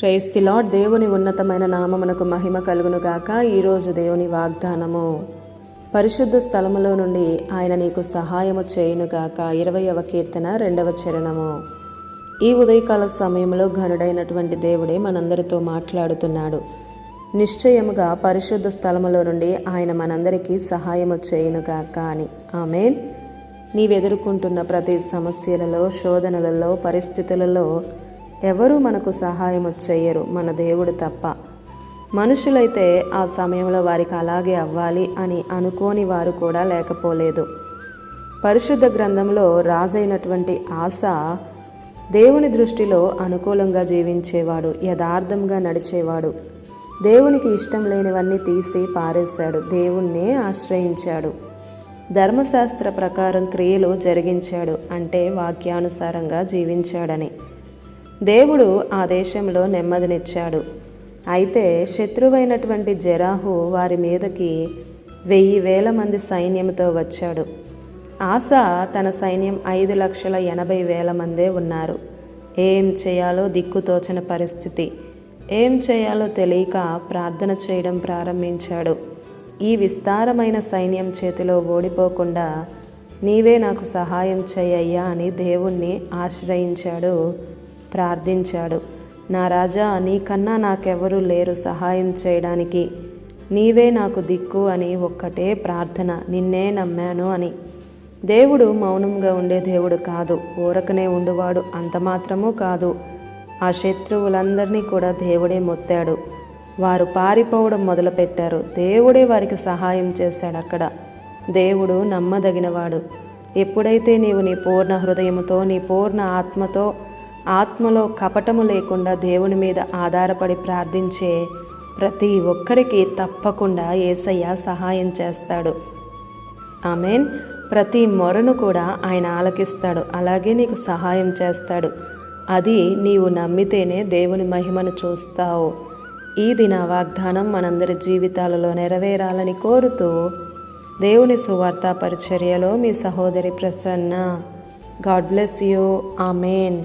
క్రైస్తి lord దేవుని ఉన్నతమైన నామమునకు మహిమ కలుగును గాక. ఈరోజు దేవుని వాగ్దానము పరిశుద్ధ స్థలములో నుండి ఆయన నీకు సహాయము చేయునుగాక ఇరవయవ కీర్తన రెండవ చరణము. ఈ ఉదయకాల సమయంలో ఘనుడైనటువంటి దేవుడే మనందరితో మాట్లాడుతున్నాడు. నిశ్చయముగా పరిశుద్ధ స్థలములో నుండి ఆయన మనందరికీ సహాయము చేయునుగాక అని. ఆమె నీవెదుర్కొంటున్న ప్రతి సమస్యలలో శోధనలలో పరిస్థితులలో ఎవరూ మనకు సహాయము చెయ్యరు మన దేవుడు తప్ప. మనుషులైతే ఆ సమయంలో వారికి అలాగే అవ్వాలి అని అనుకోని వారు కూడా లేకపోలేదు. పరిశుద్ధ గ్రంథంలో రాజైనటువంటి ఆశ దేవుని దృష్టిలో అనుకూలంగా జీవించేవాడు యథార్థంగా నడిచేవాడు. దేవునికి ఇష్టం లేనివన్నీ తీసి పారేశాడు దేవుణ్ణే ఆశ్రయించాడు. ధర్మశాస్త్ర ప్రకారం క్రియలు జరిగించాడు అంటే వాక్యానుసారంగా జీవించాడని. దేవుడు ఆ దేశంలో నెమ్మదినిచ్చాడు. అయితే శత్రువైనటువంటి జరాహు వారి మీదకి వెయ్యి వేల మంది సైన్యంతో వచ్చాడు. ఆశా తన సైన్యం ఐదు లక్షల ఎనభై వేల మందే ఉన్నారు. ఏం చేయాలో దిక్కుతోచిన పరిస్థితి. ఏం చేయాలో తెలియక ప్రార్థన చేయడం ప్రారంభించాడు. ఈ విస్తారమైన సైన్యం చేతిలో ఓడిపోకుండా నీవే నాకు సహాయం చేయయ్యా అని దేవుణ్ణి ఆశ్రయించాడు ప్రార్థించాడు. నా రాజా నీకన్నా నాకెవరూ లేరు సహాయం చేయడానికి. నీవే నాకు దిక్కు అని ఒక్కటే ప్రార్థన. నిన్నే నమ్మాను అని. దేవుడు మౌనంగా ఉండే దేవుడు కాదు. ఊరకనే ఉండువాడు. అంత మాత్రమూ కాదు. ఆ శత్రువులందరినీ కూడా దేవుడే మొత్తాడు. వారు పారిపోవడం మొదలుపెట్టారు. దేవుడే వారికి సహాయం చేశాడు అక్కడ దేవుడు నమ్మదగినవాడు. ఎప్పుడైతే నీవు నీ పూర్ణ హృదయముతో నీ పూర్ణ ఆత్మతో ఆత్మలో కపటము లేకుండా దేవుని మీద ఆధారపడి ప్రార్థించే ప్రతి ఒక్కరికి తప్పకుండా ఏసయ్య సహాయం చేస్తాడు. ఆమెన్. ప్రతి మొరను కూడా ఆయన ఆలకిస్తాడు. అలాగే నీకు సహాయం చేస్తాడు. అది నీవు నమ్మితేనే దేవుని మహిమను చూస్తావు. ఈ దిన వాగ్దానం మనందరి జీవితాలలో నెరవేరాలని కోరుతూ దేవుని సువార్త పరిచర్యలో మీ సహోదరి Prasanna. God bless you. Amen.